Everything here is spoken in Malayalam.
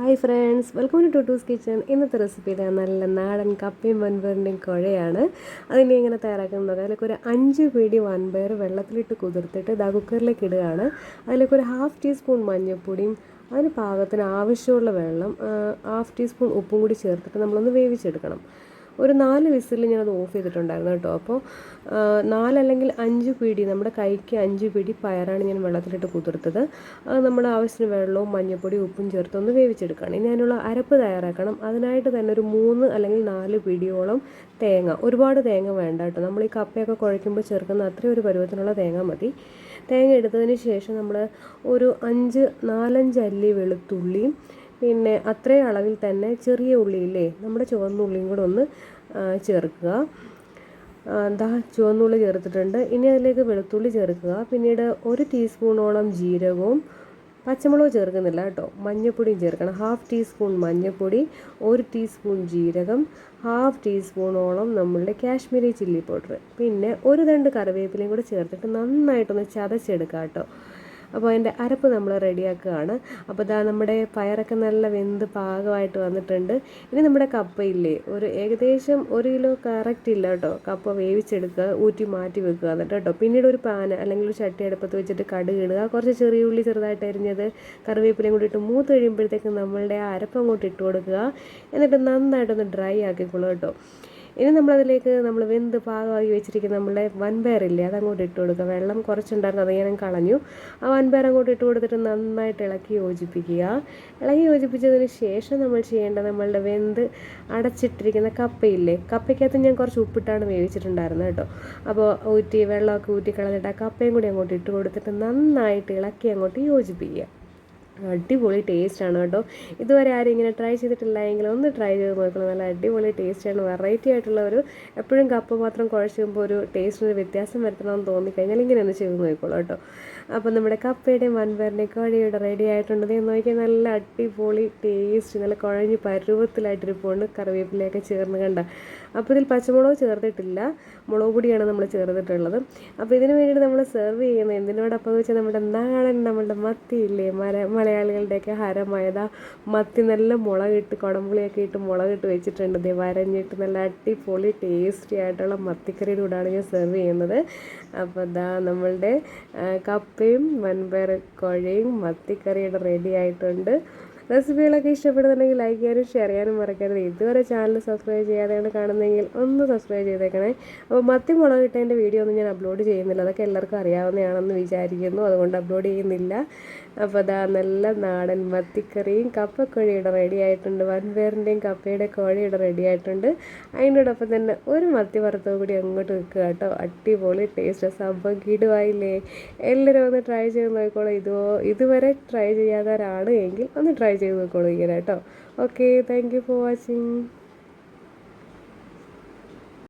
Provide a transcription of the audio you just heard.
Hi friends welcome to Tootu's kitchen ഇന്നത്തെ റെസിപ്പി ഇതാ നല്ല നാടൻ കപ്പയും വൻപയറിന്റെയും കുഴയാണ്. അതിനെ എങ്ങനെ തയ്യാറാക്കുന്നത് നോക്കാം. അതിലേക്ക് ഒരു അഞ്ച് പിടി വൻപയർ വെള്ളത്തിലിട്ട് കുതിർത്തിട്ട് ദാ കുക്കറിലേക്ക് ഇടുകയാണ്. അതിലേക്ക് ഒരു ഹാഫ് ടീസ്പൂൺ മഞ്ഞൾപ്പൊടിയും അതിന് പാകത്തിന് ആവശ്യമുള്ള വെള്ളം ഹാഫ് ടീസ്പൂൺ ഉപ്പും കൂടി ചേർത്തിട്ട് നമ്മളൊന്ന് വേവിച്ചെടുക്കണം. ഒരു നാല് വിസിൽ ഞാനത് ഓഫ് ചെയ്തിട്ടുണ്ടായിരുന്നു കേട്ടോ. അപ്പോൾ നാലല്ലെങ്കിൽ അഞ്ച് പിടി നമ്മുടെ കൈക്ക് അഞ്ച് പിടി പയറാണ് ഞാൻ വെള്ളത്തിലിട്ട് കുതിർത്തത്. അത് നമ്മുടെ ആവശ്യത്തിന് വെള്ളവും മഞ്ഞൾപ്പൊടി ഉപ്പും ചേർത്തൊന്ന് വേവിച്ചെടുക്കണം ഇനി അതിനുള്ള അരപ്പ് തയ്യാറാക്കണം. അതിനായിട്ട് തന്നെ ഒരു മൂന്ന് അല്ലെങ്കിൽ നാല് പിടിയോളം തേങ്ങ ഒരുപാട് തേങ്ങ വേണ്ട കേട്ടോ. നമ്മൾ ഈ കപ്പയൊക്കെ കുഴയ്ക്കുമ്പോൾ ചേർക്കുന്ന അത്രയും ഒരു പരുവത്തിനുള്ള തേങ്ങ മതി. തേങ്ങ എടുത്തതിന് ശേഷം നമ്മൾ ഒരു അഞ്ച് നാലഞ്ച് അല്ലി വെളുത്തുള്ളിയും പിന്നെ അത്രയും അളവിൽ തന്നെ ചെറിയ ഉള്ളിയില്ലേ നമ്മുടെ ചുവന്നുള്ളിയും കൂടെ ഒന്ന് ചേർക്കുക. എന്താ ചുവന്നുള്ളി ചേർത്തിട്ടുണ്ട്. ഇനി അതിലേക്ക് വെളുത്തുള്ളി ചേർക്കുക. പിന്നീട് ഒരു ടീസ്പൂണോളം ജീരകവും പച്ചമുളക് ചേർക്കുന്നില്ല കേട്ടോ. മഞ്ഞൾപ്പൊടിയും ചേർക്കണം. ഹാഫ് ടീസ്പൂൺ മഞ്ഞൾപ്പൊടി ഒരു ടീസ്പൂൺ ജീരകം ഹാഫ് ടീസ്പൂണോളം നമ്മളുടെ കാശ്മീരി ചില്ലി പൗഡർ. പിന്നെ ഒരു രണ്ട് കറിവേപ്പിലയും കൂടെ ചേർത്തിട്ട് നന്നായിട്ടൊന്ന് ചതച്ചെടുക്കാം കേട്ടോ. അപ്പോൾ അതിന്റെ അരപ്പ് നമ്മൾ റെഡിയാക്കുകയാണ്. അപ്പോൾ ഇതാ നമ്മുടെ പയറൊക്കെ നല്ല വെന്ത് പാകമായിട്ട് വന്നിട്ടുണ്ട്. ഇനി നമ്മുടെ കപ്പയില്ലേ ഒരു ഏകദേശം ഒരു കിലോ കറക്റ്റ് ഇല്ല കേട്ടോ. കപ്പ വേവിച്ചെടുക്കുക ഊറ്റി മാറ്റി വെക്കുക എന്നിട്ട് കേട്ടോ. പിന്നീട് ഒരു പാന അല്ലെങ്കിൽ ഒരു ചട്ടി അടുപ്പത്ത് വെച്ചിട്ട് കടുക് ഇടുക. കുറച്ച് ചെറിയ ഉള്ളി ചെറുതായിട്ട് അരിഞ്ഞത് കറിവേപ്പിലയും കൂടി ഇട്ട് മൂത്ത് കഴിയുമ്പോഴത്തേക്ക് നമ്മളുടെ ആ അരപ്പ് അങ്ങോട്ട് ഇട്ട് കൊടുക്കുക. എന്നിട്ട് നന്നായിട്ടൊന്ന് ഡ്രൈ ആക്കിക്കൊള്ളുക കേട്ടോ. ഇനി നമ്മളതിലേക്ക് നമ്മൾ വെന്ത് പാകമാക്കി വെച്ചിരിക്കുന്ന നമ്മളെ വൻപയറില്ലേ അതങ്ങോട്ട് ഇട്ട് കൊടുക്കുക. വെള്ളം കുറച്ചുണ്ടായിരുന്നു അത് ഞാൻ കളഞ്ഞു. ആ വൻപയർ അങ്ങോട്ട് ഇട്ട് കൊടുത്തിട്ട് നന്നായിട്ട് ഇളക്കി യോജിപ്പിക്കുക. ഇളക്കി യോജിപ്പിച്ചതിന് ശേഷം നമ്മൾ ചെയ്യേണ്ടത് നമ്മളുടെ വെന്ത് അടച്ചിട്ടിരിക്കുന്ന കപ്പയില്ലേ കപ്പയ്ക്കകത്ത് ഞാൻ കുറച്ച് ഉപ്പിട്ടാണ് വേവിച്ചിട്ടുണ്ടായിരുന്നത് കേട്ടോ. അപ്പോൾ ഊറ്റി വെള്ളമൊക്കെ ഊറ്റി കളഞ്ഞിട്ട് ആ കപ്പയും കൂടി അങ്ങോട്ട് ഇട്ട് കൊടുത്തിട്ട് നന്നായിട്ട് ഇളക്കി അങ്ങോട്ട് യോജിപ്പിക്കുക. അടിപൊളി ടേസ്റ്റാണ് കേട്ടോ. ഇതുവരെ ആരും ഇങ്ങനെ ട്രൈ ചെയ്തിട്ടില്ല എങ്കിൽ ഒന്ന് ട്രൈ ചെയ്ത് നോക്കണം. നല്ല അടിപൊളി ടേസ്റ്റാണ് വെറൈറ്റി ആയിട്ടുള്ള ഒരു എപ്പോഴും കപ്പ മാത്രം കുഴച്ചുമ്പോൾ ഒരു ടേസ്റ്റിന് വ്യത്യാസം വരുത്തണമെന്ന് തോന്നിക്കഴിഞ്ഞാൽ ഇങ്ങനെ ഒന്ന് ചെയ്ത് നോക്കിക്കോളൂ കേട്ടോ. അപ്പോൾ നമ്മുടെ കപ്പയുടെയും വൻപയറിന്റെയും കോഴിയുടെ റെഡി ആയിട്ടുണ്ട്. എന്ന് നോക്കിയാൽ നല്ല അടിപൊളി ടേസ്റ്റ് നല്ല കുഴഞ്ഞ് പരുവത്തിലായിട്ടിരിപ്പുണ്ട് കറിവേപ്പിലയൊക്കെ ചേർന്ന് കണ്ട. അപ്പോൾ ഇതിൽ പച്ചമുളക് ചേർത്തിട്ടില്ല. മുളക് പൊടിയാണ് നമ്മൾ ചേർത്തിട്ടുള്ളത്. അപ്പോൾ ഇതിന് വേണ്ടിയിട്ട് നമ്മൾ സെർവ് ചെയ്യുന്നത് എന്തിനോടൊപ്പം വെച്ചാൽ നമ്മുടെ നാടൻ നമ്മളുടെ മത്തിയില്ലേ? മല മലയാളികളുടെയൊക്കെ ഹരമായതാ മത്തി നല്ല മുളകിട്ട് കുടമ്പുളിയൊക്കെ ഇട്ട് മുളകിട്ട് വെച്ചിട്ടുണ്ട്. ദേ വരഞ്ഞിട്ട് നല്ല അടിപൊളി ടേസ്റ്റി ആയിട്ടുള്ള മത്തിക്കറിയുടെ കൂടാണ് ഞാൻ സെർവ് ചെയ്യുന്നത്. അപ്പോൾ ഇതാ നമ്മളുടെ കപ്പയും വൻപയർ കോഴയും മത്തിക്കറിയുടെ റെഡി ആയിട്ടുണ്ട്. റെസിപ്പികളൊക്കെ ഇഷ്ടപ്പെടുന്നുണ്ടെങ്കിൽ ലൈക്ക് ചെയ്യാനും ഷെയർ ചെയ്യാനും മറക്കരുത്. ഇതുവരെ ചാനൽ സബ്സ്ക്രൈബ് ചെയ്യാതെയാണ് കാണുന്നതെങ്കിൽ ഒന്ന് സബ്സ്ക്രൈബ് ചെയ്തേക്കണേ. അപ്പോൾ മത്തി മുളക് ഇട്ടതിന്റെ വീഡിയോ ഒന്നും ഞാൻ അപ്ലോഡ് ചെയ്യുന്നില്ല. അതൊക്കെ എല്ലാവർക്കും അറിയാവുന്നതാണെന്ന് വിചാരിക്കുന്നു. അതുകൊണ്ട് അപ്ലോഡ് ചെയ്യുന്നില്ല. അപ്പോൾ അതാ നല്ല നാടൻ മത്തിക്കറിയും കപ്പക്കോഴിയുടെ റെഡി ആയിട്ടുണ്ട്. വൻപേറിന്റെയും കപ്പയുടെ കോഴിയുടെ റെഡി ആയിട്ടുണ്ട്. അതിനോടൊപ്പം തന്നെ ഒരു മത്തി വറുത്തത് കൂടി അങ്ങോട്ട് വെക്കുക കേട്ടോ. അടിപൊളി ടേസ്റ്റ് സംഭവം കിടുവായില്ലേ? എല്ലാവരും ഒന്ന് ട്രൈ ചെയ്ത് നോക്കിക്കോളൂ. ഇതോ ഇതുവരെ ട്രൈ ചെയ്യാത്തവരാണ് എങ്കിൽ ഒന്ന് ട്രൈ ചെയ്ത് നോക്കിക്കോളൂ ഇങ്ങനെ കേട്ടോ ഓക്കെ താങ്ക് ഫോർ വാച്ചിങ്